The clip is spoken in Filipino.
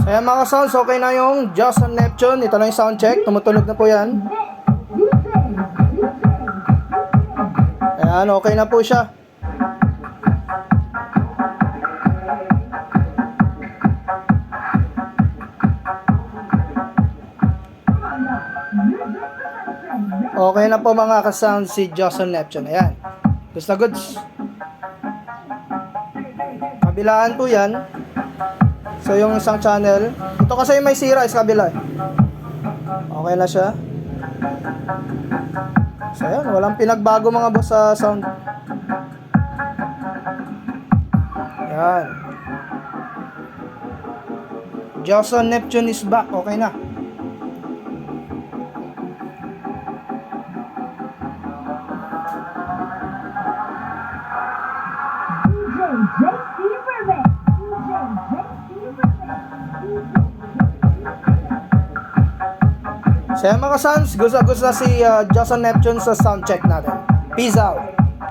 So ayan mga sounds, okay na yung Johnson Neptune. Ito lang yung sound check. Tumutunog na po yan. Ayan, okay na po siya. Okay na po mga kasound si Johnson Neptune. Ayan. Goods na goods. Kabilaan po yan. So yung isang channel. Ito kasi may sira is kabila. eh. Okay na siya. So ayan, walang pinagbago mga boss sa sound. Ayan. Johnson Neptune is back. Okay na. DJ Ayan mga gusto na si uh, Johnson Neptune sa sound check natin. Peace out.